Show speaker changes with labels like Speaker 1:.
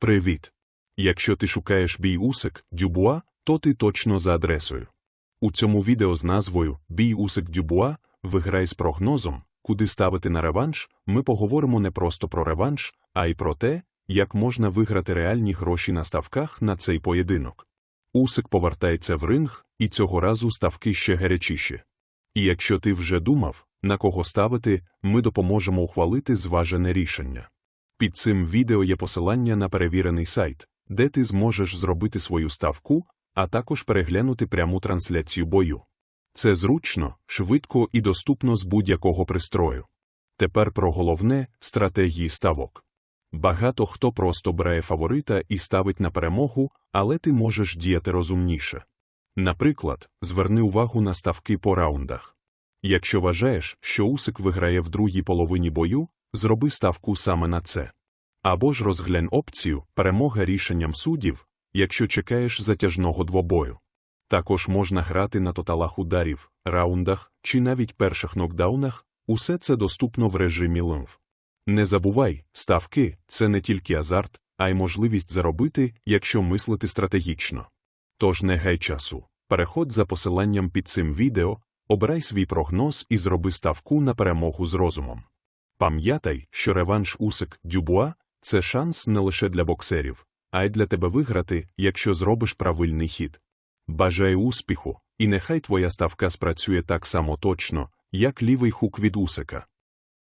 Speaker 1: Привіт! Якщо ти шукаєш бій Усик Дюбуа, то ти точно за адресою. У цьому відео з назвою Бій Усик Дюбуа виграй з прогнозом, куди ставити на реванш, ми поговоримо не просто про реванш, а й про те, як можна виграти реальні гроші на ставках на цей поєдинок. Усик повертається в ринг, і цього разу ставки ще гарячіші. І якщо ти вже думав, на кого ставити, ми допоможемо ухвалити зважене рішення. Під цим відео є посилання на перевірений сайт, де ти зможеш зробити свою ставку, а також переглянути пряму трансляцію бою. Це зручно, швидко і доступно з будь-якого пристрою. Тепер про головне стратегії ставок. Багато хто просто бере фаворита і ставить на перемогу, але ти можеш діяти розумніше. Наприклад, зверни увагу на ставки по раундах. Якщо вважаєш, що Усик виграє в другій половині бою, зроби ставку саме на це. Або ж розглянь опцію перемога рішенням суддів, якщо чекаєш затяжного двобою. Також можна грати на тоталах ударів, раундах чи навіть перших нокдаунах, усе це доступно в режимі лимф. Не забувай, ставки це не тільки азарт, а й можливість заробити, якщо мислити стратегічно. Тож не гай часу. Переходь за посиланням під цим відео, обирай свій прогноз і зроби ставку на перемогу з розумом. Пам'ятай, що реванш Усик Дюбуа це шанс не лише для боксерів, а й для тебе виграти, якщо зробиш правильний хід. Бажаю успіху, і нехай твоя ставка спрацює так само точно, як лівий хук від Усика.